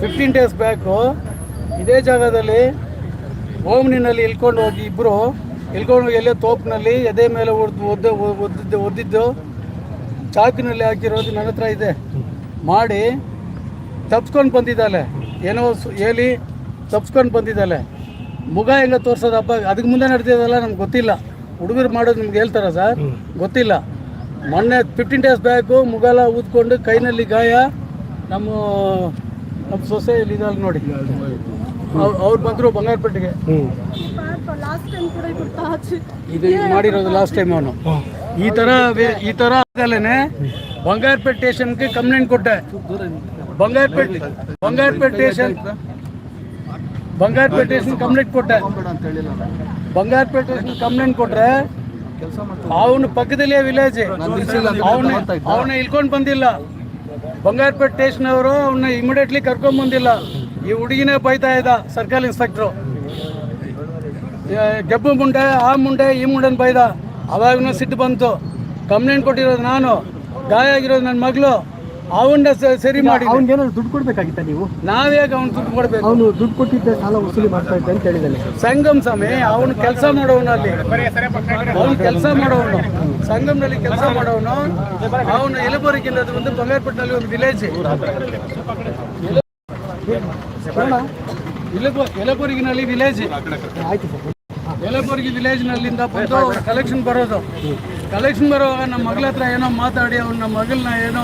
Fifteen days back ಇದೇ ಜಾಗದಲ್ಲಿ ಓಮ್ನಿನಲ್ಲಿ ಇಳ್ಕೊಂಡು ಹೋಗಿ ಇಬ್ಬರು ಇಳ್ಕೊಂಡು ಹೋಗಿ ಎಲ್ಲೇ ತೋಪಿನಲ್ಲಿ ಎದೆ ಮೇಲೆ ಒದ್ದು ಒದ್ದು ಒದ್ದಿದ್ದು ಒದ್ದಿದ್ದು ಚಾಕಿನಲ್ಲಿ ಹಾಕಿರೋದು ನನ್ನ ಹತ್ರ ಇದೆ. ಮಾಡಿ ತಪ್ಸ್ಕೊಂಡು ಬಂದಿದ್ದಾಳೆ. ಏನೋ ಸು- ಹೇಳಿ ತಪ್ಸ್ಕೊಂಡು ಬಂದಿದ್ದಾಳೆ. ಮುಗ ಹೆಂಗೆ ತೋರ್ಸೋದು ಹಬ್ಬ? ಅದಕ್ಕೆ ಮುಂದೆ ನಡೆದಿದ್ದಲ್ಲ ನಮ್ಗೆ ಗೊತ್ತಿಲ್ಲ. ಹುಡುಗರು ಮಾಡೋದು ನಿಮ್ಗೆ ಹೇಳ್ತಾರ ಸರ್? ಗೊತ್ತಿಲ್ಲ. ಮೊನ್ನೆ ಫಿಫ್ಟೀನ್ ಡೇಸ್ ಬ್ಯಾಕು ಮುಗಲ ಊದ್ಕೊಂಡು ಕೈನಲ್ಲಿ ಗಾಯ ನಮ್ಮ ನಮ್ಮ ಸೊಸೈಲಿ ಇದಾಲ್ ನೋಡಿ. ಅವ್ರು ಬಂದರು ಬಂಗಾರಪೇಟೆಗೆ. ಲಾಸ್ಟ್ ಟೈಮ್ ಕೂಡ ಇವ್ರು ತಾಜ್ ಇದು ಮಾಡಿರೋದು ಲಾಸ್ಟ್ ಟೈಮ್ ಅವನು. ಈ ಥರ ಈ ಥರ ಆಗಲೇನೆ ಬಂಗಾರಪೇಟೆ ಸ್ಟೇಷನ್ಗೆ ಕಂಪ್ಲೇಂಟ್ ಕೊಟ್ಟೆ. Bangarapete Bangarapete station Bangarapete station complaint ಕೊಟ್ಟೆ. ಬಂಗಾರಪೇಟೆ ಸ್ಟೇಷನ್ ಕಂಪ್ಲೇಂಟ್ ಕೊಟ್ರೆ ಅವನು ಪಕ್ಕದಲ್ಲೇ ವಿಲೇಜ್ ಅವನ ಅವನ ಇಳ್ಕೊಂಡು ಬಂದಿಲ್ಲ. ಬಂಗಾರಪೇಟೆ ಸ್ಟೇಷನ್ ಅವರು ಅವನ್ನ ಇಮಿಡಿಯೇಟ್ಲಿ ಕರ್ಕೊಂಡ್ ಬಂದಿಲ್ಲ. ಈ ಹುಡುಗಿನೇ ಬೈತಾ ಇದ್ದ ಸರ್ಕಲ್ ಇನ್ಸ್ಪೆಕ್ಟ್ರು ಗೆಬ್ಬು ಮುಂಡೆ, ಆ ಮುಂಡೆ, ಈ ಮುಂಡೆನ ಬೈದ. ಅವಾಗೂ ಸಿಟ್ಟು ಬಂತು. ಕಂಪ್ಲೇಂಟ್ ಕೊಟ್ಟಿರೋದು ನಾನು. ಗಾಯ ಆಗಿರೋದು ನನ್ನ ಮಗಳು. ಅವನ್ನ ಸರಿ ಮಾಡಿ ಅವ್ನಿಗೇನಾದ್ರು ದುಡ್ಡು ಕೊಡ್ಬೇಕಾಗಿತ್ತ ನೀವು? ನಾವೇಗ ಅವ್ನು ದುಡ್ಡು ಕೊಡ್ಬೇಕು. ಅವನು ದುಡ್ಡು ಕೊಟ್ಟಿದ್ದ ಸಾಲ ವಸೂಲಿ ಮಾಡ್ತಾ ಇದ್ದ ಅಂತ ಹೇಳಿದ್ದಾನೆ ಸಂಗಮ್ ಸ್ವಾಮಿ ಅವನು ಕೆಲಸ ಮಾಡೋವನು ಅಲ್ಲಿ ಅವನು ಕೆಲಸ ಮಾಡೋವನು. ಸಂಗಮ್ನಲ್ಲಿ ಕೆಲಸ ಮಾಡೋವನು. ಅವನು ಅದು ಒಂದು ಬಂಗಾರಪಟ್ಟಣಲ್ಲಿ ಒಂದು ವಿಲೇಜ್ ಯಲಬುರ್ಗಿನಲ್ಲಿ ವಿಲೇಜ್ ಆಯ್ತು ಸರ್. ಯಲಬುರ್ಗಿ ವಿಲೇಜ್ನಲ್ಲಿಂದ ಬಂದು ಕಲೆಕ್ಷನ್ ಬರೋದು. ಕಲೆಕ್ಷನ್ ಬರುವಾಗ ನಮ್ಮ ಮಗಳ ಹತ್ರ ಏನೋ ಮಾತಾಡಿ ಅವ್ನ ನಮ್ಮ ಮಗಳನ್ನ ಏನೋ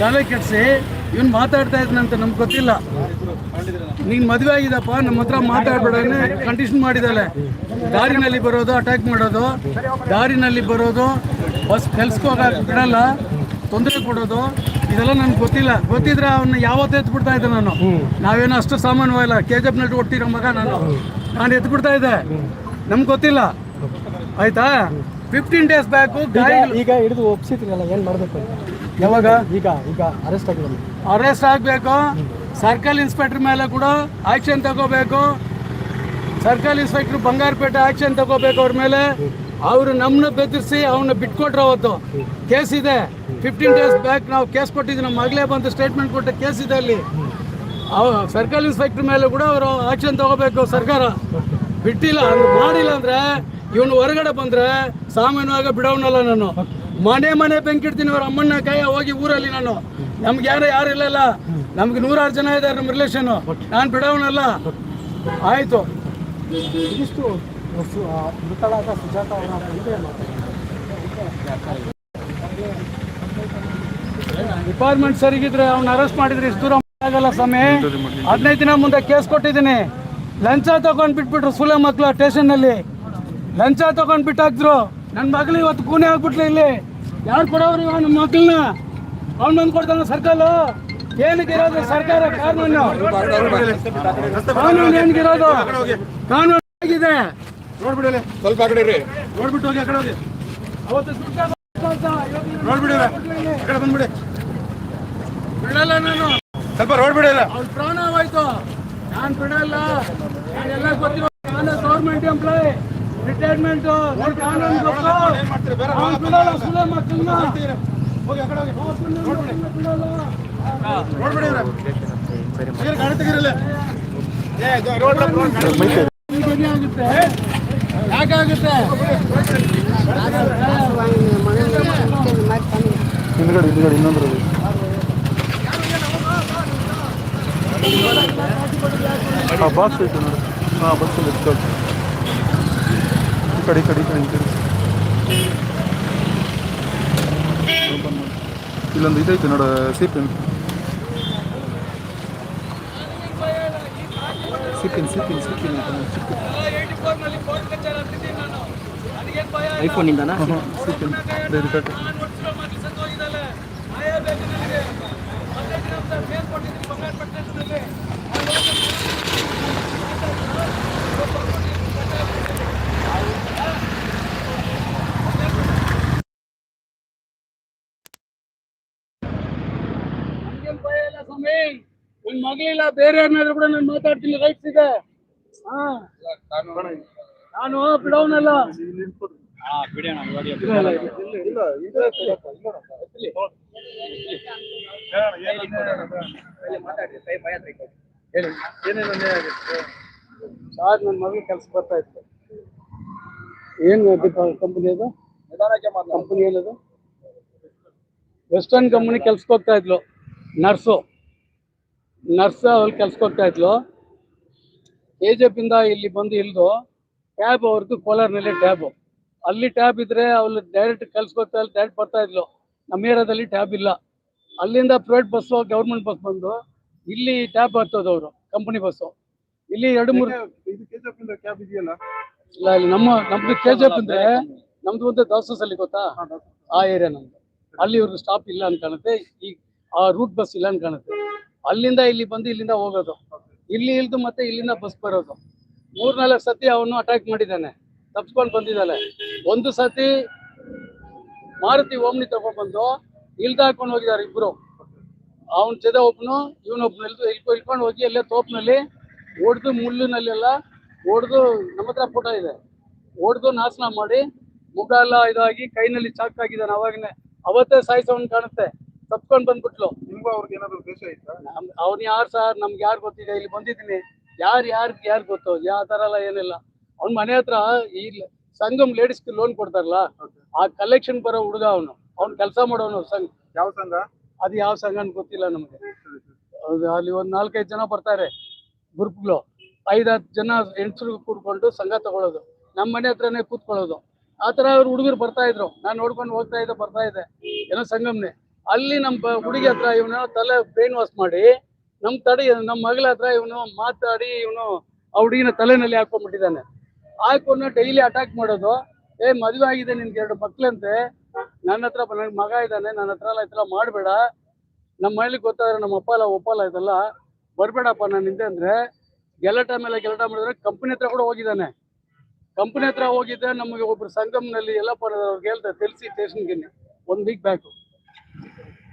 ತಲೆ ಕೆಡಿಸಿ ಇವ್ನು ಮಾತಾಡ್ತಾ ಇದ್ನಂತ ನಮ್ಗೆ ಗೊತ್ತಿಲ್ಲ. ನೀನು ಮದುವೆ ಆಗಿದಪ್ಪ ನಮ್ಮ ಹತ್ರ ಮಾತಾಡ್ಬೇಡನೆ ಕಂಡೀಷನ್ ಮಾಡಿದಾಳೆ ದಾರಿನಲ್ಲಿ ಬರೋದು ಅಟ್ಯಾಕ್ ಮಾಡೋದು. ದಾರಿನಲ್ಲಿ ಬರೋದು ಬಸ್ ಕೆಲ್ಸಕ್ಕೆ ಬಿಡಲ್ಲ. ತೊಂದರೆ ಕೊಡೋದು. ಇದೆಲ್ಲ ನನ್ಗೆ ಗೊತ್ತಿಲ್ಲ. ಗೊತ್ತಿದ್ರೆ ಅವನ್ನ ಯಾವತ್ತು ಎತ್ತು ಬಿಡ್ತಾ ಇದ್ದೆ ನಾನು. ನಾವೇನೋ ಅಷ್ಟು ಸಾಮಾನ್ಯವಾಗಿಲ್ಲ ಕೆ ಜಿ ಎಫ್ನಲ್ಲಿ ಒಟ್ಟಿರೋ ಮಗ ನಾನು. ನಾನು ಎತ್ತು ಬಿಡ್ತಾ ಇದ್ದೆ. ನಮ್ಗೆ ಗೊತ್ತಿಲ್ಲ. ಆಯ್ತಾ? ಫಿಫ್ಟೀನ್ ಡೇಸ್ ಬ್ಯಾಕು ಈಗ ಹಿಡಿದು ಒಪ್ಸಿದ್ರಲ್ಲ ಏನು ಮಾಡಬೇಕು ಯಾವಾಗ? ಈಗ ಈಗ ಅರೆಸ್ಟ್ ಆಗಿದ್ದಾನೆ ಅರೆಸ್ಟ್ ಆಗಬೇಕು. ಸರ್ಕಲ್ ಇನ್ಸ್ಪೆಕ್ಟರ್ ಮೇಲೆ ಕೂಡ ಆಕ್ಷನ್ ತಗೋಬೇಕು. ಸರ್ಕಲ್ ಇನ್ಸ್ಪೆಕ್ಟರ್ ಬಂಗಾರಪೇಟೆ ಆಕ್ಷನ್ ತಗೋಬೇಕು ಅವ್ರ ಮೇಲೆ. ಅವರು ನಮ್ಮನ್ನ ಬೆದರಿಸಿ ಅವನ್ನ ಬಿಟ್ಕೊಟ್ರು ಅವತ್ತು. ಕೇಸ್ ಇದೆ. ಫಿಫ್ಟೀನ್ ಡೇಸ್ ಬ್ಯಾಕ್ ನಾವು ಕೇಸ್ ಕೊಟ್ಟಿದ್ವಿ. ನಮ್ಮ ಮಗಳೇ ಬಂದು ಸ್ಟೇಟ್ಮೆಂಟ್ ಕೊಟ್ಟ ಕೇಸ್ ಇದೆ ಅಲ್ಲಿ. ಅವ್ ಸರ್ಕಲ್ ಇನ್ಸ್ಪೆಕ್ಟರ್ ಮೇಲೆ ಕೂಡ ಅವರು ಆಕ್ಷನ್ ತಗೋಬೇಕು ಸರ್ಕಾರ. ಬಿಟ್ಟಿಲ್ಲ ಮಾಡಿಲ್ಲ ಅಂದ್ರೆ ಇವನು ಹೊರಗಡೆ ಬಂದ್ರೆ ಸಾಮಾನ್ಯವಾಗಿ ಬಿಡೋನಲ್ಲ ನಾನು. ಮನೆ ಮನೆ ಬೆಂಕಿಡ್ತೀನಿ ಅವ್ರ ಅಮ್ಮನ ಕೈಯ ಹೋಗಿ ಊರಲ್ಲಿ ನಾನು. ನಮ್ಗೆ ಯಾರು ಯಾರು ಇಲ್ಲಲ್ಲ. ನಮ್ಗೆ ನೂರಾರು ಜನ ಇದ್ದಾರೆ ನಮ್ಮ ರಿಲೇಷನ್ ನಾನು ಬಿಡೋನಲ್ಲ ಆಯ್ತು. ಇದಿಷ್ಟು ಸು- ಆ, ಮೃತಳಾದ ಸುಜಾತ ಅವರ ತಂದೆ ಮಾತು. ಡಿಪಾರ್ಟ್ಮೆಂಟ್ ಸರಿಗಿದ್ರೆ ಅವ್ನ ಅರೆಸ್ಟ್ ಮಾಡಿದ್ರೆ ಇಷ್ಟು ದೂರ ಆಗಲ್ಲ ಸಮಯ ಹದಿನೈದು ದಿನ ಮುಂದೆ ಕೇಸ್ ಕೊಟ್ಟಿದ್ದೀನಿ. ಲಂಚ ತಗೊಂಡ್ ಬಿಟ್ಬಿಟ್ರು ಸುಲೆ ಮಕ್ಳು ಸ್ಟೇಷನ್ನಲ್ಲಿ ಲಂಚ ತಗೊಂಡ್ ಬಿಟ್ಟಾಕ್ದ್ರು ನನ್ನ ಮಗಳು ಇವತ್ತು ಕೂನೆ ಆಗ್ಬಿಟ್ಲೆ ಇಲ್ಲಿ. ಯಾರು ಕೊಡೋರು ಇವ ನಮ್ಮ ಮಕ್ಕಳನ್ನ ಅವ್ನು ಬಂದು ಕೊಡ್ತಾನ ಸರ್ಕಲ್. ಏನಕ್ಕೆ ಇರೋದು ಸರ್ಕಾರ? ಕಾನೂನು. ಕಾನೂನು ಏನಿಗಿರೋದು ಕಾನೂನು ಆಗಿದೆ. ನೋಡ್ಬಿಡಿ ಸ್ವಲ್ಪ ಆ ಕಡೆ ಇರ್ರಿ ನೋಡ್ಬಿಟ್ಟು ಹೋಗಿ ಆಕಡೆ ಕಡೆ ಹೋಗಿ ಅವತ್ತು ದುಡ್ಡು ನೋಡ್ಬಿಡಿ ಆ ಕಡೆ ಬಂದ್ಬಿಡಿ. ಬಿಡಲ್ಲ ನಾನು. ಸ್ವಲ್ಪ ಅವ್ರ ಅವ್ನ ಪ್ರಾಣವಾಯ್ತು ನಾನು ಬಿಡಲ್ಲ. ನಾನೆಲ್ಲ ಗೊತ್ತಿರೋ ನಾನು ಗೌರ್ಮೆಂಟ್ ಎಂಪ್ಲಾಯ್ ರಿಟೈರ್ಮೆಂಟ್ ಈ ಬಗೆ ಆಗುತ್ತೆ? ಯಾಕಾಗುತ್ತೆ ಹಿಂದ್ಗಡೆ ಹಿಂದ್ಗಡೆ ಇನ್ನೊಂದು ಹಾಂ ಬಾಕ್ಸ್ ಐತೆ ನೋಡಿ. ಹಾಂ ಬಸ್ಸಲ್ಲಿ ಕಡೆ ಕಡಿ ಕಡೆ ಇಲ್ಲೊಂದು ಇದೈತೆ ನೋಡ ಸಿಪಿನ್ ಸಿಪಿನ್ ಸಿಪಿನ್ ಸಿಪಿನ್ ಐಫೋನ್ ಹಾಂ ಸಿಪಿನ್ ಕಟ್ ನನ್ ಮಗಳಿಲ್ಲ ಬೇರೆ ಯಾರನ್ನಾದ್ರೂ ಕೂಡ ನಾನು ಮಾತಾಡ್ತೀನಿ ರೈಟ್ಸ್ ಇದೆ. ಹಾ. ನಾನು ಬಿಡೋನಲ್ಲ ಸರ್ ನನ್ನ ಮಗಳು ಕೆಲಸ ಬರ್ತಾ ಇತ್ತು. ಏನು ಕಂಪನಿ ಅದು? ಕಂಪನಿ ಏನದು? ವೆಸ್ಟರ್ನ್ ಕಂಪನಿ ಕೆಲ್ಸಕ್ಕೆ ಹೋಗ್ತಾ ಇದ್ಲು ನರ್ಸು. ನರ್ಸ್ ಅವ್ರು ಕೆಲ್ಸಕ್ಕೆ ಹೋಗ್ತಾ ಇದ್ಲು. ಕೆ ಜಿ ಇಂದ ಇಲ್ಲಿ ಬಂದು ಇಲ್ದು ಟ್ಯಾಬ್ ಅವ್ರದ್ದು ಕೋಲಾರ್ನಲ್ಲಿ ಟ್ಯಾಬು. ಅಲ್ಲಿ ಟ್ಯಾಬ್ ಇದ್ರೆ ಅವಳು ಡೈರೆಕ್ಟ್ ಕೆಲ್ಸಕ್ಕೆ ಹೋಗ್ತಾ ಇಲ್ಲ ಡೈರೆಕ್ಟ್ ಬರ್ತಾ ಇದ್ಲು. ನಮ್ಮ ಏರಿಯಾದಲ್ಲಿ ಟ್ಯಾಬ್ ಇಲ್ಲ. ಅಲ್ಲಿಂದ ಪ್ರೈವೇಟ್ ಬಸ್ಸು ಗೌರ್ಮೆಂಟ್ ಬಸ್ ಬಂದು ಇಲ್ಲಿ ಟ್ಯಾಬ್ ಬರ್ತದೆ ಅವರು ಕಂಪನಿ ಬಸ್ಸು ಇಲ್ಲಿ ಎರಡು ಮೂರು ಕ್ಯಾಬ್ ಇದೆಯಲ್ಲ? ಇಲ್ಲ ಇಲ್ಲಿ ನಮ್ಮ ನಮ್ದು ಕೆ ಜಿ ಎಫ್ ಅಂದ್ರೆ ನಮ್ದು ಒಂದು ದಾಸೋಸ್ ಅಲ್ಲಿ ಗೊತ್ತಾ? ಆ ಏರಿಯಾ ನಮ್ದು. ಅಲ್ಲಿ ಇವ್ರಿಗೆ ಸ್ಟಾಪ್ ಇಲ್ಲ ಅಂತ ಕಾಣುತ್ತೆ. ಈ ಆ ರೂಟ್ ಬಸ್ ಇಲ್ಲ ಅಂತ ಕಾಣುತ್ತೆ. ಅಲ್ಲಿಂದ ಇಲ್ಲಿ ಬಂದು ಇಲ್ಲಿಂದ ಹೋಗೋದು. ಇಲ್ಲಿ ಇಲ್ದು ಮತ್ತೆ ಇಲ್ಲಿಂದ ಬಸ್ ಬರೋದು. ಮೂರ್ನಾಲ್ಕು ಸತಿ ಅವನು ಅಟ್ಯಾಕ್ ಮಾಡಿದ್ದಾನೆ. ತಪ್ಸ್ಕೊಂಡು ಬಂದಿದ್ದಾನೆ. ಒಂದು ಸತಿ ಮಾರುತಿ ಓಮ್ನಿ ತಗೊಂಡ್ಬಂದು ಇಲ್ದ ಹಾಕೊಂಡು ಹೋಗಿದ್ದಾರೆ ಇಬ್ರು. ಅವನ ಜೊತೆ ಒಬ್ನು ಇವನೊಬ್ನು ಇಲ್ದು ಇಳ್ಕೊ, ಇಳ್ಕೊಂಡು ಹೋಗಿ ಅಲ್ಲೇ ತೋಪ್ನಲ್ಲಿ ಹೊಡೆದು ಮುಳ್ಳಿನಲ್ಲೆಲ್ಲ ಹೊಡೆದು ನಮ್ಮ ಹತ್ರ ಫೋಟೋ ಇದೆ. ಹೊಡೆದು ನಾಶನ ಮಾಡಿ ಮುಖ ಎಲ್ಲ ಇದಾಗಿ ಕೈನಲ್ಲಿ ಚಾಕ್ ಆಗಿದ್ದಾನೆ ಅವಾಗನೇ ಅವತ್ತೇ ಸಾಯಿಸೋನ್ ಕಾಣುತ್ತೆ. ತಪ್ಕೊಂಡು ಬಂದ್ಬಿಟ್ಲು. ನಿಮ್ಗೂ ಅವ್ರಿಗೆ ಏನಾದ್ರು ದ್ವೇಷ ನಮ್ ಅವ್ನು ಯಾರು ಸರ್? ನಮ್ಗೆ ಯಾರು ಗೊತ್ತಿದೆ? ಇಲ್ಲಿ ಬಂದಿದ್ದೀನಿ. ಯಾರು ಯಾರು ಯಾರು ಗೊತ್ತು? ಯಾವ ತರ ಎಲ್ಲ ಏನಿಲ್ಲ. ಅವ್ನ ಮನೆ ಹತ್ರ ಈ ಸಂಘಂ ಸಂಗಮ್ ಲೇಡೀಸ್ ಲೋನ್ ಕೊಡ್ತಾರಲ್ಲ ಆ ಕಲೆಕ್ಷನ್ ಬರೋ ಹುಡುಗ ಅವನು. ಅವ್ನ್ ಕೆಲಸ ಮಾಡೋನು ಸಂಘ. ಯಾವ ಸಂಘ? ಅದು ಯಾವ ಸಂಘ ಅಂತ ಗೊತ್ತಿಲ್ಲ ನಮಗೆ. ಅಲ್ಲಿ ಒಂದ್ ನಾಲ್ಕೈದು ಜನ ಬರ್ತಾರೆ ಗ್ರೂಪ್ಗಳು. ಐದು ಹತ್ತು ಜನ ಹೆಂಗಸರು ಕೂಡ್ಕೊಂಡು ಸಂಘ ತಗೊಳ್ಳೋದು ನಮ್ಮ ಮನೆ ಹತ್ರನೇ ಕೂತ್ಕೊಳ್ಳೋದು. ಆ ಥರ ಅವ್ರು ಹುಡುಗರು ಬರ್ತಾ ಇದ್ರು. ನಾನು ನೋಡ್ಕೊಂಡು ಹೋಗ್ತಾ ಇದ್ದೆ ಬರ್ತಾ ಇದ್ದೆ. ಏನೋ ಸಂಗಮ್ನೆ. ಅಲ್ಲಿ ನಮ್ಮ ಹುಡುಗಿ ಹತ್ರ ಇವನು ತಲೆ ಬ್ರೈನ್ ವಾಶ್ ಮಾಡಿ ನಮ್ಮ ತಡಿ ನಮ್ಮ ಮಗಳ ಹತ್ರ ಇವನು ಮಾತಾಡಿ, ಇವನು ಆ ಹುಡುಗಿನ ತಲೆನಲ್ಲಿ ಹಾಕೊಂಡ್ಬಿಟ್ಟಿದ್ದಾನೆ. ಹಾಕೊಂಡು ಡೈಲಿ ಅಟ್ಯಾಕ್ ಮಾಡೋದು. ಏ, ಮದುವೆ ಆಗಿದೆ ನಿನ್ಗೆ ಎರಡು ಮಕ್ಳಂತೆ. ನನ್ನ ಹತ್ರ ನನ್ನ ಮಗ ಇದ್ದಾನೆ, ನನ್ನ ಹತ್ರ ಎಲ್ಲ ಈ ಥರ ಮಾಡಬೇಡ. ನಮ್ಮ ಮನೇಲಿ ಗೊತ್ತಾದ್ರೆ ನಮ್ಮ ಅಪ್ಪ ಎಲ್ಲ ಒಪ್ಪಲ್ಲ ಇದೆಲ್ಲ. ಬರಬೇಡಪ್ಪ ನಾನು ಹಿಂದೆ ಅಂದ್ರೆ. ಗೆಲಟ ಮೇಲೆ ಗೆಲಟ ಮಾಡಿದ್ರೆ ಕಂಪನಿ ಹತ್ರ ಕೂಡ ಹೋಗಿದ್ದಾನೆ. ಕಂಪನಿ ಹತ್ರ ಹೋಗಿದ್ದೆ ನಮಗೆ ಒಬ್ರು ಸಂಗಮ್ನಲ್ಲಿ ಎಲ್ಲಪ್ಪ ಅವ್ರಿಗೆ ಹೇಳ್ದೆ ತಿಳಿಸಿ ಸ್ಟೇಷನ್ಗೆ ಒಂದು ವೀಕ್ ಬ್ಯಾಕು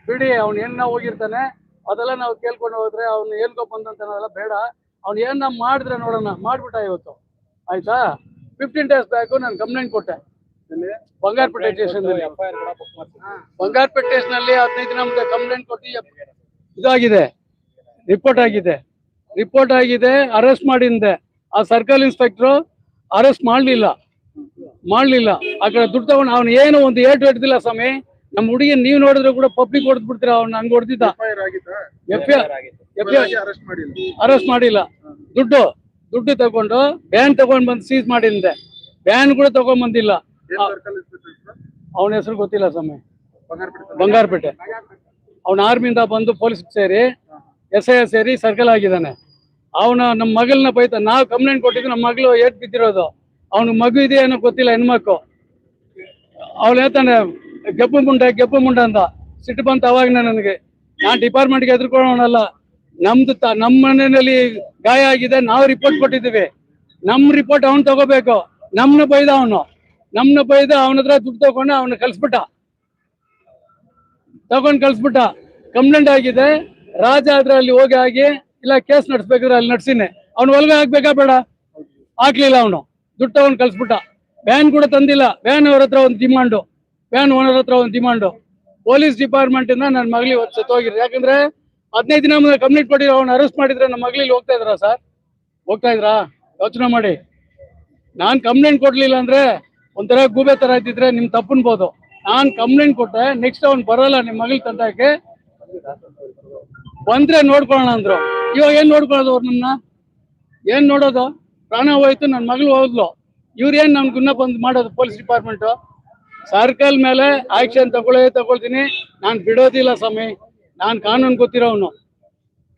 ಬಿಡಿ ಅವ್ನು ನಾವು ಹೋಗಿರ್ತಾನೆ ಅದೆಲ್ಲ ನಾವು ಕೇಳ್ಕೊಂಡು ಹೋದ್ರೆ ಅವ್ನು ಹೇಳ್ಕೊ ಬಂದಂತ ನಾವೆಲ್ಲ ಬೇಡ. ಅವ್ನು ಏನ ಮಾಡಿದ್ರೆ ನೋಡೋಣ ಮಾಡ್ಬಿಟ್ಟ ಇವತ್ತು. ಆಯ್ತಾ? ಫಿಫ್ಟೀನ್ ಡೇಸ್ ಬ್ಯಾಕ್ ನಾನು ಕಂಪ್ಲೇಂಟ್ ಕೊಟ್ಟೆ. ಬಂಗಾರಪೇಟೆ ಸ್ಟೇಷನ್ ಬಂಗಾರಪೇಟೆ ಸ್ಟೇಷನ್ ಅಲ್ಲಿ ಹದಿನೈದು ದಿನ ಮುಂದೆ ಕಂಪ್ಲೇಂಟ್ ಕೊಟ್ಟು ಇದಾಗಿದೆ. ರಿಪೋರ್ಟ್ ಆಗಿದೆ. ರಿಪೋರ್ಟ್ ಆಗಿದೆ ಅರೆಸ್ಟ್ ಮಾಡಿಂದೆ. ಆ ಸರ್ಕಲ್ ಇನ್ಸ್ಪೆಕ್ಟರ್ ಅರೆಸ್ಟ್ ಮಾಡಲಿಲ್ಲ. ಮಾಡಲಿಲ್ಲ. ಆ ಕಡೆ ದುಡ್ಡು ತಗೊಂಡು ಅವನು ಏನು ಒಂದು ಏಟು ಹಿಡ್ದಿಲ್ಲ ಸ್ವಾಮಿ. ನಮ್ಮ ಹುಡುಗಿ ನೀವ್ ನೋಡಿದ್ರೆ ಕೂಡ ಪಬ್ಲಿಕ್ ಹೊಡೆದ್ ಬಿಡ್ತೀರ? ಅವ್ನ ಹಂಗ್ ಹೊಡೆದಿದ್ದ? ಅರೆಸ್ಟ್ ಮಾಡಿಲ್ಲ. ಅರೆಸ್ಟ್ ಮಾಡಿಲ್ಲ. ದುಡ್ಡು ದುಡ್ಡು ತಗೊಂಡು ಬ್ಯಾನ್ ತಗೊಂಡ್ ಬಂದ್ ಸೀಸ್ ಮಾಡಿಂದೆ. ಬ್ಯಾನ್ ಕೂಡ ತಗೊಂಡ್ ಬಂದಿಲ್ಲ. ಅವನ ಹೆಸರು ಗೊತ್ತಿಲ್ಲ ಸ್ವಾಮಿ. ಬಂಗಾರಪೇಟೆ ಅವನ ಆರ್ಮಿಯಿಂದ ಬಂದು ಪೊಲೀಸ್ ಸೇರಿ ಎಸ್ ಐ ಸೇರಿ ಸರ್ಕಲ್ ಆಗಿದ್ದಾನೆ. ಅವನ ನಮ್ಮ ಮಗಳನ್ನ ಬೈತ ನಾವು ಕಂಪ್ಲೇಂಟ್ ಕೊಟ್ಟಿದ್ದು ನಮ್ಮ ಮಗಳು ಏಟ್ ಬಿದ್ದಿರೋದು. ಅವನ ಮಗು ಇದೆ ಏನೋ ಗೊತ್ತಿಲ್ಲ ಹೆಣ್ಮಕ್ಳು. ಅವಳು ಹೇಳ್ತಾನೆ ಗೆಬ್ಬು ಮುಂಡ ಗೆಬ್ಬು ಮುಂಡ ಅಂತ. ಸಿಟ್ಟು ಬಂತು ಅವಾಗ ನನಗೆ. ನಾನು ಡಿಪಾರ್ಟ್ಮೆಂಟ್ಗೆ ಎದುರ್ಕೊಳ್ಳೋಣಲ್ಲ ನಮ್ದು ನಮ್ ನಮ್ಮ ಮನೆಯಲ್ಲಿ ಗಾಯ ಆಗಿದೆ, ನಾವು ರಿಪೋರ್ಟ್ ಕೊಟ್ಟಿದ್ದೀವಿ. ನಮ್ಮ ರಿಪೋರ್ಟ್ ಅವನು ತಗೋಬೇಕು. ನಮ್ನ ಬೈದ ಅವನು. ನಮ್ನ ಬೈದ ಅವನ ಹತ್ರ ದುಡ್ಡು ತಗೊಂಡು ಅವನ ಕಳಿಸ್ಬಿಟ್ಟ. ತಗೊಂಡ್ ಕಳ್ಸ್ಬಿಟ್ಟ. ಕಂಪ್ಲೇಂಟ್ ಆಗಿದೆ. ರಾಜ ಅಲ್ಲಿ ಹೋಗಿ ಆಗಿ, ಇಲ್ಲ ಕೇಸ್ ನಡೆಸ್ಬೇಕಾದ್ರೆ ಅಲ್ಲಿ ನಡ್ಸಿನಿ. ಅವ್ನು ಒಲ್ಗ ಹಾಕ್ಬೇಕಾ ಬೇಡ? ಹಾಕ್ಲಿಲ್ಲ ಅವನು. ದುಡ್ಡು ತಗೊಂಡ್ ಕಳ್ಸ್ಬಿಟ್ಟ. ವ್ಯಾನ್ ಕೂಡ ತಂದಿಲ್ಲ. ವ್ಯಾನ್ ಅವ್ರ ಹತ್ರ ಒಂದು ಡಿಮಾಂಡು ವ್ಯಾನ್ ಓನರ್ ಹತ್ರ ಒಂದು ಡಿಮಾಂಡು ಪೊಲೀಸ್ ಡಿಪಾರ್ಟ್ಮೆಂಟ್ ಇಂದ ನನ್ನ ಮಗಳಿಗೆ ಒಂದು ಸತ್ತೋಗಿದ್ರು ಯಾಕಂದ್ರೆ ಹದಿನೈದು ದಿನ ಮುಂದೆ ಕಂಪ್ಲೀಟ್ ಕೊಟ್ಟಿರೋ ಅವ್ನು ಅರೆಸ್ಟ್ ಮಾಡಿದ್ರೆ ನಮ್ಮ ಮಗಳಿಗೆ ಹೋಗ್ತಾ ಇದ್ರಾ ಸರ್ ಹೋಗ್ತಾ ಇದ್ರಾ? ಯೋಚನೆ ಮಾಡಿ. ನಾನು ಕಂಪ್ಲೇಂಟ್ ಕೊಡ್ಲಿಲ್ಲ ಅಂದ್ರೆ ಒಂಥರ ಗೂಬೆ ತರ ಇದ್ದಿದ್ರೆ ನಿಮ್ ತಪ್ಪನ್ಬೋದು. ನಾನ್ ಕಂಪ್ಲೇಂಟ್ ಕೊಟ್ಟೆ ನೆಕ್ಸ್ಟ್ ಅವ್ನು ಬರಲ್ಲ ನಿಮ್ ಮಗಳ ತಂದಕ್ಕೆ ಬಂದ್ರೆ ನೋಡ್ಕೊಳ್ಳೋಣ ಅಂದ್ರು. ಇವಾಗ ಏನ್ ನೋಡ್ಕೊಳ್ಳೋದು ಅವ್ರು ನಮ್ನ? ಏನ್ ನೋಡೋದು? ಪ್ರಾಣ ಹೋಯ್ತು ನನ್ನ ಮಗಳು ಹೋದ್ಲು. ಇವ್ರು ಏನ್ ನಮ್ ಗುನ್ನ ಬಂದ್ ಮಾಡೋದು ಪೊಲೀಸ್ ಡಿಪಾರ್ಟ್ಮೆಂಟ್ ಸರ್ಕಲ್ ಮೇಲೆ ಆಕ್ಷನ್ ತಗೊಳ್ಳೇ ತಗೊಳ್ತೀನಿ. ನಾನು ಬಿಡೋದಿಲ್ಲ ಸ್ವಾಮಿ. ನಾನ್ ಕಾನೂನು ಗೊತ್ತಿರೋನು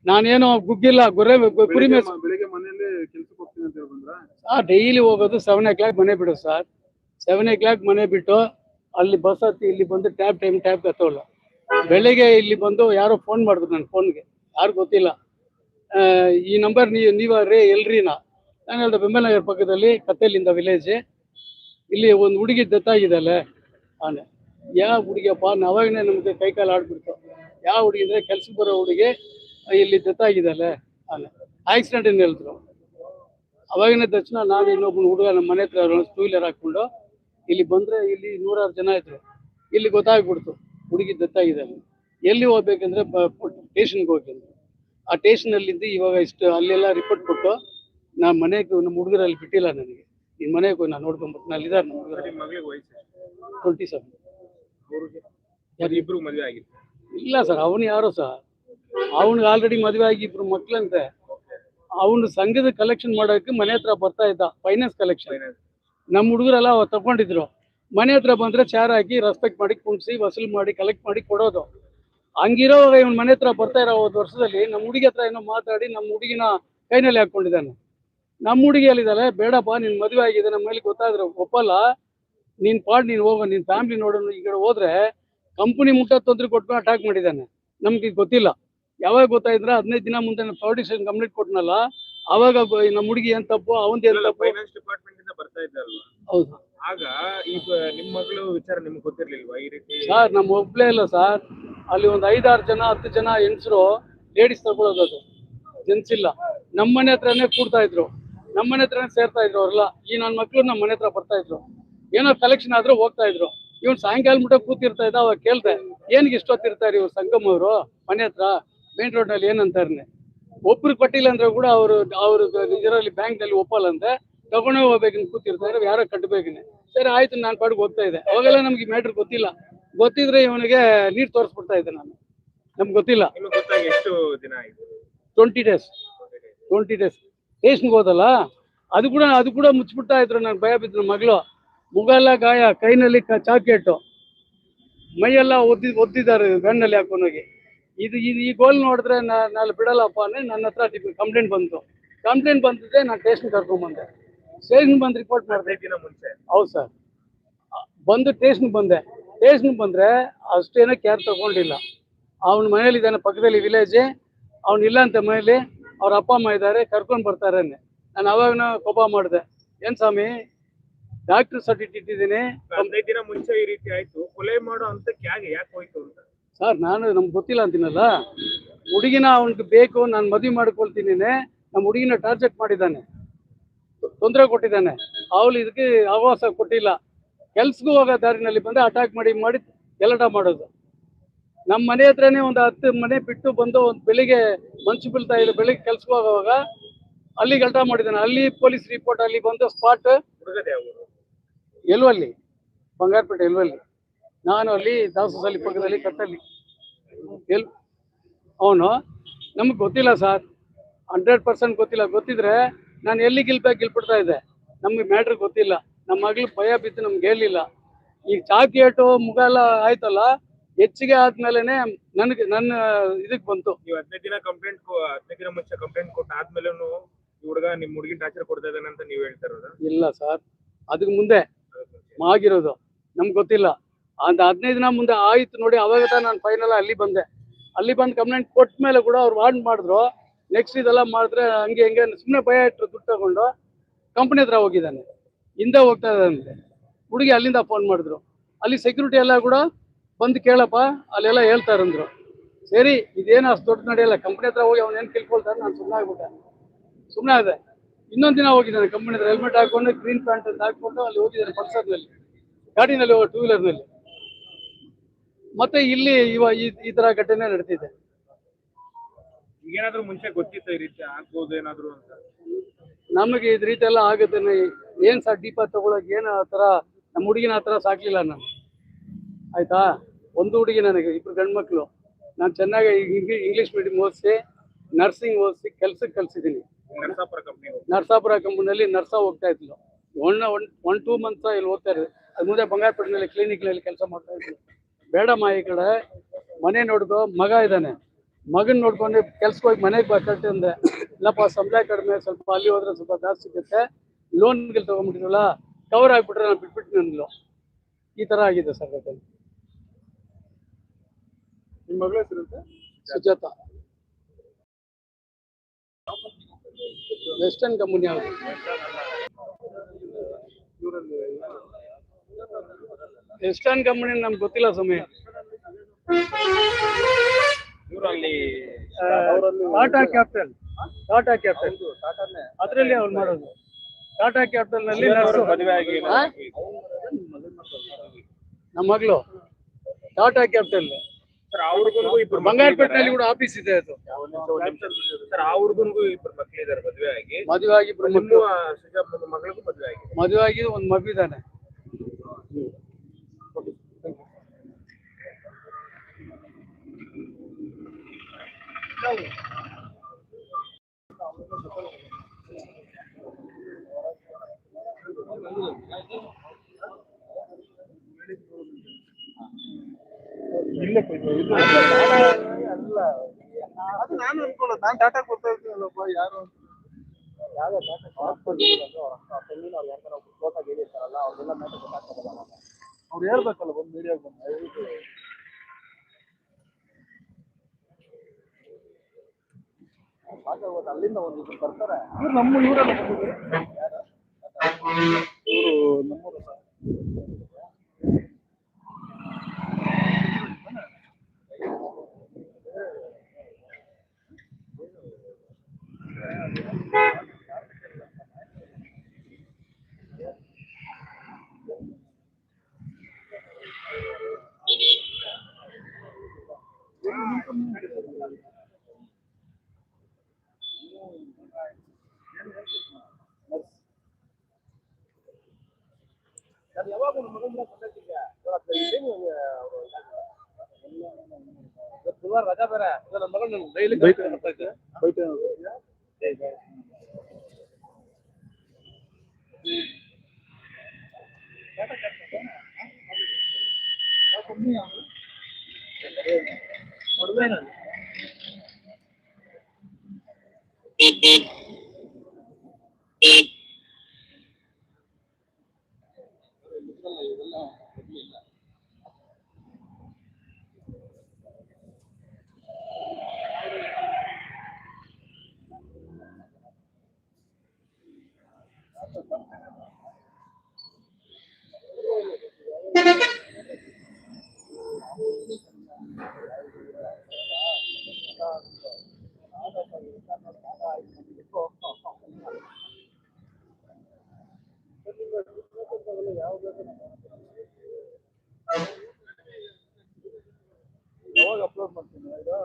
ನಾನೇನು ಗುಗ್ಗಿಲ್ಲ ಗುರೆ ಗುರಿ ಸರ್ ಡೈಲಿ ಹೋಗೋದು ಸೆವೆನ್ ಓ ಕ್ಲಾಕ್ ಮನೆ ಬಿಡು ಸರ್. ಸೆವೆನ್ ಓ ಕ್ಲಾಕ್ ಮನೆ ಬಿಟ್ಟು ಅಲ್ಲಿ ಬಸ್ ಹತ್ತಿ ಇಲ್ಲಿ ಬಂದು ಟ್ಯಾಬ್ ಟೈಮ್ ಟ್ಯಾಬ್ ಕತ್ತೋಲ್ಲ ಬೆಳಿಗ್ಗೆ ಇಲ್ಲಿ ಬಂದು ಯಾರೋ ಫೋನ್ ಮಾಡಿದ್ರು ನನ್ನ ಫೋನ್ಗೆ ಯಾರು ಗೊತ್ತಿಲ್ಲ. ಈ ನಂಬರ್ ನೀವು ನೀವ ರೇ ಎಲ್ರಿನಾ ನಾನು ಹೇಳ್ದೆ ಬೆಂಬಲನಗರ ಪಕ್ಕದಲ್ಲಿ ಕತ್ತೇಲಿಂದ ವಿಲೇಜ್ ಇಲ್ಲಿ ಒಂದು ಹುಡುಗಿ ದತ್ತಾಗಿದ್ದಲ್ಲ ಆನೆ. ಯಾವ ಹುಡುಗಿಯಪ್ಪ, ನಾವಾಗನೇ ನಮಗೆ ಕೈಕಾಲು ಆಡ್ಬಿಡ್ತು. ಯಾವ ಹುಡುಗಿ ಅಂದ್ರೆ ಕೆಲ್ಸಕ್ಕೆ ಬರೋ ಹುಡುಗಿ ಇಲ್ಲಿ ದತ್ತಾಗಿದ್ದಲ್ಲ ಆನೆ. ಆಕ್ಸಿಡೆಂಟ್ ಏನು ಹೇಳಿದ್ರು? ಅವಾಗಿನ ತಕ್ಷಣ ನಾನು ಇನ್ನೊಬ್ಬನ ಹುಡುಗ ನಮ್ಮ ಮನೆ ಹತ್ರ ಟೂ ವೀಲರ್ ಹಾಕೊಂಡು ಇಲ್ಲಿ ಬಂದ್ರೆ ಇಲ್ಲಿ ನೂರಾರು ಜನ ಇದ್ರು. ಇಲ್ಲಿ ಗೊತ್ತಾಗ್ಬಿಡ್ತು, ಹುಡುಗಿ ಅಲ್ಲಿ ಎಲ್ಲಿ ಹೋಗ್ಬೇಕಂದ್ರೆ ಸ್ಟೇಷನ್ಗೆ ಹೋಗ್ಬೇಕಂದ್ರೆ ಆ ಸ್ಟೇಷನಲ್ಲಿದ್ದು ಇವಾಗ ಇಷ್ಟು, ಅಲ್ಲೆಲ್ಲ ರಿಪೋರ್ಟ್ ಕೊಟ್ಟು ನಾ ಮನೆಗೆ, ನಮ್ಮ ಹುಡುಗರಲ್ಲಿ ಬಿಟ್ಟಿಲ್ಲ ನನಗೆ. ನಿನ್ನ ಮನೆಗೆ ಹೋಗಿ ನಾನು ನೋಡ್ಕೊಂಬಿಟ್ಟು ಅಲ್ಲಿ ಇದ್ದಾರೆ ನಮ್ಮ ಮಗಳಿಗೆ ವಯಸ್ಸು ಟ್ವೆಂಟಿ ಸೆವೆನ್ ಅವ್ರಿಗೆ ಇಬ್ರು ಮದುವೆ ಇಲ್ಲ ಸರ್ ಅವನು ಯಾರು ಸಹ ಅವನಿಗೆ ಆಲ್ರೆಡಿ ಮದುವೆ ಆಗಿ ಇಬ್ರು ಮಕ್ಳಂತೆ. ಅವನು ಸಂಘದ ಕಲೆಕ್ಷನ್ ಮಾಡೋಕೆ ಮನೆ ಹತ್ರ ಬರ್ತಾ ಇದ್ದ ಫೈನಾನ್ಸ್ ಕಲೆಕ್ಷನ್ ನಮ್ಮ ಹುಡುಗರೆಲ್ಲ ತಗೊಂಡಿದ್ರು. ಮನೆ ಹತ್ರ ಬಂದ್ರೆ ಚಾರ್ ಹಾಕಿ ರೆಸ್ಪೆಕ್ಟ್ ಮಾಡಿ ಕುಣಿಸಿ ವಸೂಲು ಮಾಡಿ ಕಲೆಕ್ಟ್ ಮಾಡಿ ಕೊಡೋದು. ಹಂಗಿರೋವಾಗ ಇವನ್ ಮನೆ ಹತ್ರ ಬರ್ತಾ ಇರೋ ಒಂದು ವರ್ಷದಲ್ಲಿ ನಮ್ಮ ಹುಡುಗಿ ಹತ್ರ ಏನೋ ಮಾತಾಡಿ ನಮ್ಮ ಹುಡುಗಿನ ಕೈನಲ್ಲಿ ಹಾಕೊಂಡಿದ್ದಾನೆ. ನಮ್ಮ ಹುಡುಗಿ ಅಲ್ಲಿದ್ದಾಳೆ ಬೇಡಪ್ಪ ನಿನ್ ಮದುವೆ ಆಗಿದೆ ನಮ್ಮ ಮೇಲೆ ಗೊತ್ತಾದ್ರೆ ಒಪ್ಪಲ್ಲ. ನಿನ್ ಪಾಡ್ ನೀನ್ ಹೋಗೋ ನಿನ್ ಫ್ಯಾಮಿಲಿ ನೋಡೋಣ ಈ ಕಡೆ ಹೋದ್ರೆ ಕಂಪನಿ ಮುಟ್ಟ ತೊಂದ್ರೆ ಕೊಟ್ಕೊಂಡು ಅಟ್ಯಾಕ್ ಮಾಡಿದ್ದಾನೆ. ನಮ್ಗೆ ಗೊತ್ತಿಲ್ಲ. ಯಾವಾಗ ಗೊತ್ತಾಯ್ದ್ರೆ ಹದಿನೈದು ದಿನ ಮುಂದೆ ಫೌಂಡೇಶನ್ ಕಂಪ್ಲೀಟ್ ಕೊಟ್ನಲ್ಲ ಅವಾಗ ನಮ್ಮ ಹುಡುಗಿ ಏನ್ ತಪ್ಪು ಅವಂದ ಏನ್ ತಪ್ಪು? ಫೈನಾನ್ಸ್ ಡಿಪಾರ್ಟ್ಮೆಂಟ್ ಇಂದ ಬರ್ತಾ ಹೌದು. ಆಗ ಈಗ ನಿಮ್ಮ ಮಗಳು ವಿಚಾರ ನಿಮ್ಗೆ ಗೊತ್ತಿರ್ಲಿಲ್ವಾ ಈ ರೀತಿ? ಸರ್ ನಮ್ಮ ಒಬ್ಲೇ ಇಲ್ಲ ಸರ್. ಅಲ್ಲಿ ಒಂದು ಐದಾರು ಜನ ಹತ್ತು ಜನ ಹೆಂಗಸರು ಲೇಡೀಸ್ ತಗೊಳ್ಳೋದು ಅದು. ಜೆಂಟ್ಸ್ ಇಲ್ಲ. ನಮ್ಮ ಮನೆ ಹತ್ರನೇ ಕೂಡ್ತಾ ಇದ್ರು. ನಮ್ಮ ಮನೆ ಹತ್ರನೇ ಸೇರ್ತಾ ಇದ್ರು ಅವರೆಲ್ಲ. ಈ ನನ್ನ ಮಕ್ಳು ನಮ್ಮ ಮನೆ ಹತ್ರ ಬರ್ತಾ ಇದ್ರು. ಏನೋ ಕಲೆಕ್ಷನ್ ಆದ್ರೂ ಹೋಗ್ತಾ ಇದ್ರು. ಇವ್ನು ಸಾಯಂಕಾಲ ಮುಟ್ಟ ಕೂತಿರ್ತಾ ಇದ್ದ ಅವಾಗ ಕೇಳ್ದೆ ಏನಿಗೆ ಇಷ್ಟೊತ್ತಿರ್ತಾರೆ ಇವ್ರು ಸಂಗಮ್ ಅವರು? ಮನೆ ಹತ್ರ? ಮೇನ್ ರೋಡ್ನಲ್ಲಿ ಏನಂತಾರನೆ? ಒಬ್ರು ಕೊಟ್ಟಿಲ್ಲ ಅಂದ್ರೆ ಕೂಡ ಅವರು ಅವರು ನಿಜರಲ್ಲಿ ಬ್ಯಾಂಕ್ನಲ್ಲಿ ಒಪ್ಪಲ್ಲಂತೆ ತಗೊಂಡೇ ಹೋಗ್ಬೇಕಂತ ಕೂತಿರ್ತಾರೆ ಯಾರೋ ಕಟ್ಟಬೇಕನೆ ಸರಿ ಆಯ್ತು ನಾನು ಪಾಡಿಗೆ ಹೋಗ್ತಾ ಇದ್ದೆ. ಅವಾಗೆಲ್ಲ ನಮ್ಗೆ ಮ್ಯಾಟ್ರ್ ಗೊತ್ತಿಲ್ಲ. ಗೊತ್ತಿದ್ರೆ ಇವನಿಗೆ ನೀರ್ ತೋರಿಸ್ಬಿಡ್ತಾ ಇದ್ದೆ ನಾನು. ನಮ್ಗೆ ಗೊತ್ತಿಲ್ಲ. ಎಷ್ಟು ದಿನ ಟ್ವೆಂಟಿ ಡೇಸ್ ಟ್ವೆಂಟಿ ಡೇಸ್ ಸ್ಟೇಷನ್ಗೆ ಹೋದಲ್ಲ? ಅದು ಕೂಡ ಅದು ಕೂಡ ಮುಚ್ಚಿಬಿಡ್ತಾ ಇದ್ರು ನಾನು ಭಯ ಬಿದ್ದು ಮಗಳು. ಎಲ್ಲ ಗಾಯ ಕೈನಲ್ಲಿ ಕ ಚಾಕೆಟ್ಟು ಮೈಯೆಲ್ಲ ಒದ್ದಿ ಒದ್ದಿದ್ದಾರೆ ಗಣ್ಣಲ್ಲಿ ಹಾಕೊಂಡೋಗಿ ಇದು ಇದು ಈ ಗೋಲ್ ನೋಡಿದ್ರೆ ನಾನು ಬಿಡಲ್ಲಪ್ಪ ಅಂದರೆ ನನ್ನ ಹತ್ರ ಕಂಪ್ಲೇಂಟ್ ಬಂತು. ಕಂಪ್ಲೇಂಟ್ ಬಂದಿದ್ದೆ ನಾನು ಸ್ಟೇಷನ್ ಕರ್ಕೊಂಡ್ಬಂದೆ ಸ್ಟೇಷನ್ ಬಂದು ರಿಪೋರ್ಟ್ ಮಾಡಿದೆ. ದಿನ ಮುಂಚೆ. ಹೌದು ಸರ್. ಬಂದು ಸ್ಟೇಷನ್ಗೆ ಬಂದೆ. ಸ್ಟೇಷನ್ಗೆ ಬಂದರೆ ಅಷ್ಟೇನೋ ಕೇರ್ ತಗೊಂಡಿಲ್ಲ. ಅವನ ಮನೇಲಿ ಇದ್ದಾನೆ ಪಕ್ಕದಲ್ಲಿ ವಿಲೇಜ್ ಅವನಿಲ್ಲ ಅಂತ ಮನೇಲಿ ಅವ್ರ ಅಪ್ಪ ಅಮ್ಮ ಇದ್ದಾರೆ ಕರ್ಕೊಂಡು ಬರ್ತಾರೆ ನಾನು ಅವಾಗ ಕೋಪ ಮಾಡಿದೆ. ಏನ್ ಸ್ವಾಮಿ? ಡಾಕ್ಟರ್ ಸರ್ಟಿಫಿಕೇಟ್ ಇಟ್ಟಿದ್ದೀನಿ. ಹದಿನೈದು ದಿನ ಮುಂಚೆ ಈ ರೀತಿ ಆಯ್ತು. ಕೊಲೆ ಮಾಡೋ ಅಂತ ಯಾಕೆ ಯಾಕೆ ಹೋಯ್ತು ಅಂತ? ಸರ್ ನಾನು ನಮ್ಗೆ ಗೊತ್ತಿಲ್ಲ ಅಂತೀನಲ್ಲ? ಹುಡುಗಿನ ಅವನಿಗೆ ಬೇಕು ನಾನು ಮದುವೆ ಮಾಡ್ಕೊಳ್ತೀನಿ ನಮ್ಮ ಹುಡುಗಿನ ಟಾರ್ಚೆಟ್ ಮಾಡಿದ್ದಾನೆ. ತೊಂದರೆ ಕೊಟ್ಟಿದ್ದಾನೆ. ಅವಳು ಇದಕ್ಕೆ ಆವಾಸ ಕೊಟ್ಟಿಲ್ಲ. ಕೆಲ್ಸಗೂ ಹೋಗೋ ದಾರಿನಲ್ಲಿ ಬಂದು ಅಟ್ಯಾಕ್ ಮಾಡಿ ಮಾಡಿ ಗಲಾಟ ಮಾಡೋದು. ನಮ್ಮ ಮನೆ ಹತ್ರನೇ ಒಂದು ಹತ್ತು ಮನೆ ಬಿಟ್ಟು ಬಂದು ಒಂದು ಬೆಳಿಗ್ಗೆ ಮನ್ಸು ಬೀಳ್ತಾ ಇದೆ ಬೆಳಿಗ್ಗೆ ಕೆಲ್ಸಕ್ಕೆ ಹೋಗುವಾಗ ಅಲ್ಲಿ ಗಲ್ಟಾ ಮಾಡಿದ್ದಾನೆ. ಅಲ್ಲಿ ಪೊಲೀಸ್ ರಿಪೋರ್ಟ್ ಅಲ್ಲಿ ಬಂದು ಸ್ಪಾಟ್? ಎಲ್ವಲ್ಲಿ? ಬಂಗಾರಪೇಟೆ ಎಲ್ವಲ್ಲಿ? ನಾನು ಅಲ್ಲಿ ದಾಸೋಸಲ್ಲಿ ಪಕ್ಕದಲ್ಲಿ ಕಟ್ಟಲ್ಲಿ ಎಲ್ ಅವನು ನಮಗೆ ಗೊತ್ತಿಲ್ಲ ಸರ್. ಹಂಡ್ರೆಡ್ ಪರ್ಸೆಂಟ್ ಗೊತ್ತಿಲ್ಲ. ಗೊತ್ತಿದ್ರೆ ನಾನು ಎಲ್ಲಿ ಗಿಲ್ಬೇಕು ಗಿಲ್ಬಿಡ್ತಾ ಇದ್ದೆ. ನಮಗೆ ಮ್ಯಾಟ್ರ್ ಗೊತ್ತಿಲ್ಲ. ನಮ್ಮ ಮಗಳು ಭಯ ಬಿದ್ದು ನಮ್ಗೆ ಹೇಳಿಲ್ಲ ಈಗ ಚಾಕಿಯೇಟು ಮುಗ ಎಲ್ಲ ಆಯ್ತಲ್ಲ? ಹೆಚ್ಚಿಗೆ ಆದ್ಮೇಲೆನೆ ನನಗೆ ನನ್ನ ಇದಕ್ ಬಂತು. ನೀವು ಹದಿನೈದು ದಿನ ಕಂಪ್ಲೇಂಟ್ ಹದಿನೈದು ದಿನ ಮುಂಚೆ ಕಂಪ್ಲೇಂಟ್ ಕೊಟ್ಟ ಆದ್ಮೇಲೂ ಹುಡುಗ ನಿಮ್ ಹುಡುಗಿನ ಟಾರ್ಚರ್ ಕೊಡ್ತಾ ಇದ್ದಾನೆ ಅಂತ ನೀವು ಹೇಳ್ತಾ ಇರೋದು? ಇಲ್ಲ ಸರ್. ಅದಕ್ ಮುಂದೆ ಆಗಿರೋದು ನಮ್ಗೆ ಗೊತ್ತಿಲ್ಲ. ಅಂತ ಹದಿನೈದು ದಿನ ಮುಂದೆ ಆಯ್ತು ನೋಡಿ ಅವಾಗ ನಾನು ಫೈನಲ್ ಅಲ್ಲಿ ಬಂದೆ. ಅಲ್ಲಿ ಬಂದು ಕಂಪ್ಲೇಂಟ್ ಕೊಟ್ಟ ಮೇಲೆ ಕೂಡ ಅವ್ರು ವಾರ್ಡ್ ಮಾಡಿದ್ರು. ನೆಕ್ಸ್ಟ್ ಇದೆಲ್ಲ ಮಾಡಿದ್ರೆ ಹಂಗೆ ಹಿಂಗೆ ಸುಮ್ಮನೆ ಭಯ ಇಟ್ಟರು ದುಡ್ಡು ತಗೊಂಡು ಕಂಪ್ನಿ ಹತ್ರ ಹೋಗಿದ್ದಾನೆ. ಹಿಂದೆ ಹೋಗ್ತಾ ಇದ್ದಾನಂತೆ ಹುಡುಗಿ ಅಲ್ಲಿಂದ ಫೋನ್ ಮಾಡಿದ್ರು. ಅಲ್ಲಿ ಸೆಕ್ಯೂರಿಟಿ ಎಲ್ಲ ಕೂಡ ಬಂದು ಕೇಳಪ್ಪ ಅಲ್ಲೆಲ್ಲ ಹೇಳ್ತಾರಂದ್ರು ಸರಿ ಇದೇನು ಅಷ್ಟು ದೊಡ್ಡ ನಡೆಯಲ್ಲ ಕಂಪ್ನಿ ಹತ್ರ ಹೋಗಿ ಅವ್ನು ಏನು ಕೇಳ್ಕೊಳ್ತಾರೆ ನಾನು ಸುಮ್ಮನೆ ಆಗ್ಬಿಟ್ಟೆ. ಸುಮ್ಮನೆ ಆದೆ. ಇನ್ನೊಂದು ದಿನ ಹೋಗಿದ್ದಾನೆ ಕಂಪನಿ ಹತ್ರ ಹೆಲ್ಮೆಟ್ ಹಾಕೊಂಡು ಗ್ರೀನ್ ಪ್ಯಾಂಟ್ ಅಂತ ಹಾಕೊಂಡು ಅಲ್ಲಿ ಹೋಗಿದ್ದಾನೆ ಪಲ್ಸರ್ನಲ್ಲಿ ಗಾಡಿನಲ್ಲಿ ಟೂ ವೀಲರ್ನಲ್ಲಿ ಮತ್ತೆ ಇಲ್ಲಿ ಇವ ಈ ತರ ಘಟನೆ ನಡೀತಿದೆ. ಈಗೇನಾದ್ರೂ ಮುಂಚೆ ಗೊತ್ತಿತ್ತು ಈ ರೀತಿ ಆಗ್ಬೋದು ಏನಾದ್ರು ಅಂತ? ನಮಗೆ ಇದ್ ರೀತಿ ಎಲ್ಲ ಆಗುತ್ತೆ ಏನ್ ಸರ್ ಡೀಪ ತಗೊಳಕ್ ಏನ್ ಆ ತರ ನಮ್ಮ ಹುಡುಗಿನ ಆ ಥರ ಸಾಕ್ಲಿಲ್ಲ ನಾನು. ಆಯ್ತಾ? ಒಂದು ಹುಡುಗಿ ನನಗೆ ಇಬ್ರು ಗಂಡ್ಮಕ್ಳು. ನಾನು ಚೆನ್ನಾಗಿ ಇಂಗ್ಲಿಷ್ ಮೀಡಿಯಂ ಓದಿಸಿ ನರ್ಸಿಂಗ್ ಓದಿಸಿ ಕೆಲ್ಸಕ್ಕೆ ಕಲ್ಸಿದ್ದೀನಿ ನರಸಾಪುರ ಕಂಪ್ನಿ ನರ್ಸಾಪುರ ಕಂಪನಿಯಲ್ಲಿ ನರ್ಸ ಹೋಗ್ತಾ ಇದ್ಲು. One one one two months ಇಲ್ಲಿ ಹೋಗ್ತಾ ಇರೋದು ಅದು ಮುಂದೆ ಬಂಗಾರಪೇಟೆನಲ್ಲಿ ಕ್ಲಿನಿಕ್ನಲ್ಲಿ ಕೆಲಸ ಮಾಡ್ತಾ ಇದ್ಲು. ಬೇಡಮ್ಮ ಈ ಕಡೆ. ಮನೆ ನೋಡಿದ್ರು ಮಗ ಇದ್ದಾನೆ. ಮಗನ್ ನೋಡ್ಕೊಂಡು ಕೆಲ್ಸಕ್ಕೆ ಹೋಗಿ ಮನೆಗೆ ಬರ್ಕಟ್ಟೆ ಅಂದೆ. ಇಲ್ಲಪ್ಪ ಸಂಬಳ ಕಡಿಮೆ ಸ್ವಲ್ಪ ಅಲ್ಲಿ ಹೋದ್ರೆ ಸ್ವಲ್ಪ ಜಾಸ್ತಿ ಸಿಗುತ್ತೆ. ಲೋನ್ ಗಿಲ್ ತಗೊಂಡ್ಬಿಟ್ಟಿದ್ವಲ್ಲ ಕವರ್ ಆಗಿಬಿಟ್ರೆ ನಾನು ಬಿಟ್ಬಿಟ್ಟು ನಂದ್ಲು ಈ ಥರ ಆಗಿದೆ ಸರ್ ನಿಮ್ಮ ಮಗಳ ಹೆಸರು ಅಂತ? ಸುಜಾತ. ವೆಸ್ಟರ್ನ್ ಕಂಪನಿ ಯಾವುದು ವೆಸ್ಟರ್ನ್ ಕಂಪನಿ ನಮ್ಗೆ ಗೊತ್ತಿಲ್ಲ ಸಮಯ ಇವರಲ್ಲಿ ಟಾಟಾ ಕ್ಯಾಪಿಟಲ್ ಟಾಟಾ ಕ್ಯಾಪಿಟಲ್ ಅದರಲ್ಲಿ ಅವ್ರು ಮಾಡೋದು. ಟಾಟಾ ಕ್ಯಾಪಿಟಲ್ನಲ್ಲಿ. ಮದುವೆ ಆಗಿ ನಮ್ಮ ಮಗಳು. ಟಾಟಾ ಕ್ಯಾಪಿಟಲ್ ಸರ್ ಆ ಹುಡುಗನಿಗೂ ಇಬ್ರು ಬಂಗಾರಪೇಟೆನಲ್ಲಿ ಕೂಡ ಆಫೀಸ್ ಇದೆ ಅದು. ಸರ್ ಆ ಹುಡುಗನಿಗೂ ಇಬ್ರು ಮಕ್ಕಳಿದ್ದಾರೆ ಮದುವೆ ಆಗಿ. ಮದುವೆ ಆಗಿ ಇಬ್ರು ನಿಮ್ಮ ಮಗಳಿಗೂ ಮದುವೆ ಆಗಿದೆ. ಮದುವೆ ಆಗಿ ಒಂದು ಮಗು ಇದ್ದಾನೆ. ಇಲ್ಲೇ ಅಲ್ಲ ಅದು ನಾನು ನಾನು ಟಾಟಾ ಕೊಡ್ತಾ ಇದ್ದೀನಲ್ಲಪ್ಪ ಯಾರು? ಯಾವ ಯಾವುದೋ ಟಾಟಾ ಅವ್ರು ಹೇಳಿರ್ತಾರಲ್ಲ ಅವ್ರಿಗೆಲ್ಲ ಮ್ಯಾಟರ್ ಗೊತ್ತಾಗ್ತದಲ್ಲ ನಾನು ಅವ್ರು ಹೇಳ್ಬೇಕಲ್ಲ ಬಂದು ಮೀಡಿಯಾಗೆ ಬಂದು. ಒಂದು ಅಲ್ಲಿಂದ ಒಂದು ಬರ್ತಾರೆ. ಇವ್ರು ನಮ್ಮ ಊರಲ್ಲಿ ಇವರು ನಮ್ಮೂರು ಸರ್. ರಜಾ ಬೇರೆ ಈಗ ನನ್ನ ಮಗನ ಡೈಲಿ ಬೈಕ್ ಬೈಕ್ ಯಾವಾಗ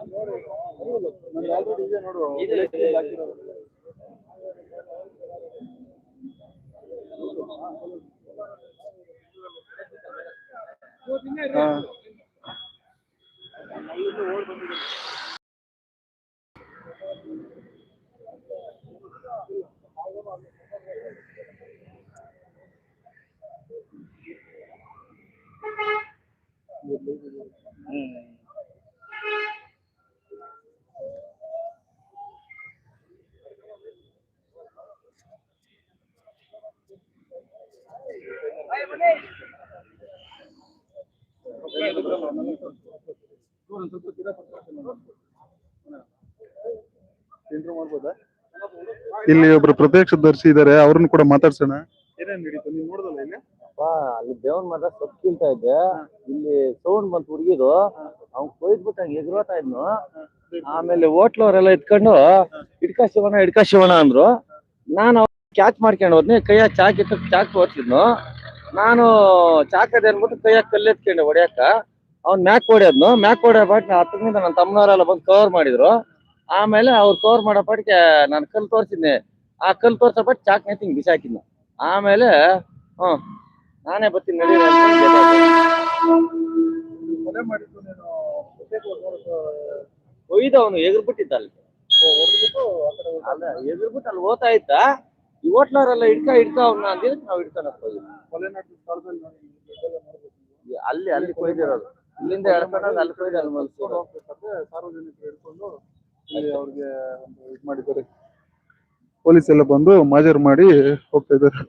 ಅಪ್ಲೋಡ್ ಮಾಡ್ತೀನಿ ಈಗ ನೋಡಿ ನಂದು ಆಲ್ರೆಡಿ ಇದೆ ನೋಡು ಬೆಳಗ್ಗೆ ಹಾಕಿರೋದು ಹಾ ಇಂಟ್ರೂ ಮಾಡ್ಬೋದಾ ಇಲ್ಲಿ ಒಬ್ರು ಪ್ರತ್ಯಕ್ಷದರ್ಶಿ ಇದಾರೆ, ಅವ್ರನ್ನ ಕೂಡ ಮಾತಾಡ್ಸೋಣ. ಅಲ್ಲಿ ದೇವನ್ ಮರ ಸೊಪ್ಪು ಇದ್ದೆ. ಇಲ್ಲಿ ಸೌಂಡ್ ಬಂತು ಹುಡುಗಿದು. ಅವ್ನ್ ಕೊಯ್ದ್ಬಿಟ್ಟು ಹಂಗೆ ಎಗ್ರೋತಾ ಇದ್ನು. ಆಮೇಲೆ ಹೋಟ್ಲವರೆಲ್ಲ ಇಟ್ಕೊಂಡು ಹಿಡ್ಕ ಶಿವಣ ಹಿಡ್ಕ ಶಿವಣ ಅಂದ್ರು. ನಾನು ಕ್ಯಾಚ್ ಮಾಡ್ಕೊಂಡು ಹೋದ್ನಿ. ಕೈಯಾಗ ಚಾಕ್ ಇತ್ತು ಚಾಕ್ ತೋರ್ಸಿದ್ನು. ನಾನು ಚಾಕದೆ ಅನ್ಬಿಟ್ಟು ಕೈಯಾಗ ಕಲ್ಲೆತ್ಕೊಂಡು ಹೊಡ್ಯಾಕ. ಅವ್ನ್ ಮ್ಯಾಕ್ ಹೊಡ್ಯದ್ನು. ಮ್ಯಾಕ್ ಹೊಡ್ಯೋ ಪಾಟ್ನ ಹತ್ತದಿಂದ ನನ್ನ ತಮ್ಮನವರೆಲ್ಲ ಬಂದು ಕವರ್ ಮಾಡಿದ್ರು. ಆಮೇಲೆ ಅವ್ರು ಕವರ್ ಮಾಡೋ ಪಾಟಿಗೆ ನಾನು ಕಲ್ ತೋರ್ಸಿದ್ನಿ. ಆ ಕಲ್ ತೋರ್ಸೋ ಪಾಟ್ ಚಾಕ್ ನೆತ್ತಿ ಹಿಂಗೆ ಬಿಸಾಕಿದ್ನು. ಆಮೇಲೆ ಹ್ಮ್ ನಾನೇ ಬರ್ತೀನಿ ನಡಿ. ಒಯ್ದ ಅವನು ಎಗರ್ಬಿಟ್ಟಿದ್ದ. ಅಲ್ಲ. ಎಗ್ರ್ಬಿಟ್ಟು ಅಲ್ಲಿ ಓದ್ತಾ ಇದ್ದ. ಈ ಹೋಟ್ಲವರೆಲ್ಲ ಹಿಡ್ಕ ಹಿಡ್ಕ ಅವ್ನ ಅಂದಿದ್ದಕ್ಕೆ ನಾವು ಹಿಡ್ಕೊಳಕ್ ಹೋಗಿದ್ವಿ ಅಲ್ಲಿ ಅಲ್ಲಿ ಕೊಯ್ದಿರೋದು. ಇಲ್ಲಿಂದ ಎಳ್ಕೊಂಡೋಗಿ ಅಲ್ಲಿ ಕೊಯ್ದು ಅಲ್ಲಿ ಮಲ್ಸೋದು ಸಾರ್ವಜನಿಕರು ಹಿಡ್ಕೊಂಡು ಅವ್ರಿಗೆ ಒಂದು ಇದು ಮಾಡಿದ್ದಾರೆ. ಪೊಲೀಸ್ ಎಲ್ಲ ಬಂದು ಮಾಜರ್ ಮಾಡಿ ಹೋಗ್ತಾ ಇದ್ದಾರೆ.